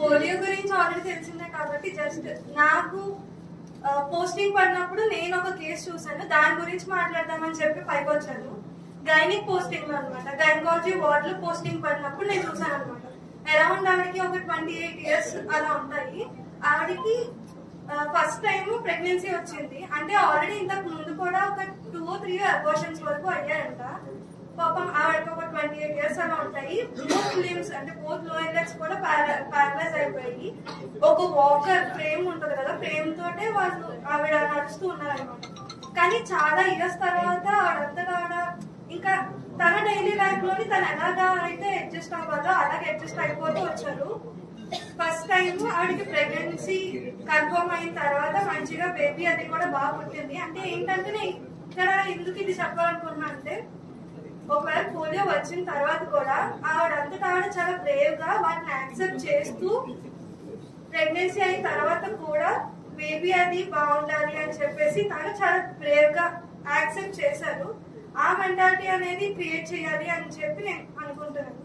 Polio గురించి already తెలిసిందే కాబట్టి జస్ట్ నాకు పోస్టింగ్ పడినప్పుడు నేను ఒక కేసు చూసాను దాని గురించి మాట్లాడదామని చెప్పి పైకి వచ్చాను. గైనిక్ పోస్టింగ్ అనమాట గైనకాలజీ వార్డ్లో పోస్టింగ్ పడినప్పుడు నేను చూసాను అనమాట అరౌండ్ ఆవిడకి ఒక ట్వంటీ ఎయిట్ ఇయర్స్ అలా ఉంటాయి. ఆవిడకి ఫస్ట్ టైం ప్రెగ్నెన్సీ వచ్చింది. అంటే ఆల్రెడీ ఇంతకు ముందు కూడా ఒక టూ త్రీ అబోర్షన్స్ వరకు అయ్యాయంట. పాపం ఆవిడకి ఒక ట్వంటీ ఎయిట్ ఇయర్స్ అలా ఉంటాయి. బోత్ లిమ్స్ అంటే బోత్లో ఇండెక్స్ కూడా ప్యారలైజ్ అయిపోయి ఒక వాకర్ ఫ్రేమ్ ఉంటది కదా ఫ్రేమ్ తోటే వాళ్ళు ఆవిడ నడుస్తూ ఉన్నారనమాట కానీ చాలా ఇయర్స్ తర్వాత ఆడంతగా ఆడ ఇంకా తన డైలీ లైఫ్లోని తను ఎలాగా అయితే అడ్జస్ట్ అవ్వాలో అలాగే అడ్జస్ట్ అయిపోతూ వచ్చారు. ఫస్ట్ టైం ఆవిడకి ప్రెగ్నెన్సీ కన్ఫర్మ్ అయిన తర్వాత మంచిగా బేబీ అది కూడా బాగా పుట్టింది. అంటే ఏంటంటే ఇక్కడ ఎందుకు ఇది చెప్పాలనుకున్నా అంటే ఒకవేళ పోలియో వచ్చిన తర్వాత కూడా ఆవిడంతటా ఆవిడ చాలా బ్రేవ్గా వాటిని యాక్సెప్ట్ చేస్తూ ప్రెగ్నెన్సీ అయిన తర్వాత కూడా బేబీ అది బాగుండాలి అని చెప్పేసి తను చాలా బ్రేవ్గా యాక్సెప్ట్ చేశారు. ఆ మెంటాలిటీ అనేది క్రియేట్ చేయాలి అని చెప్పి నేను అనుకుంటున్నాను.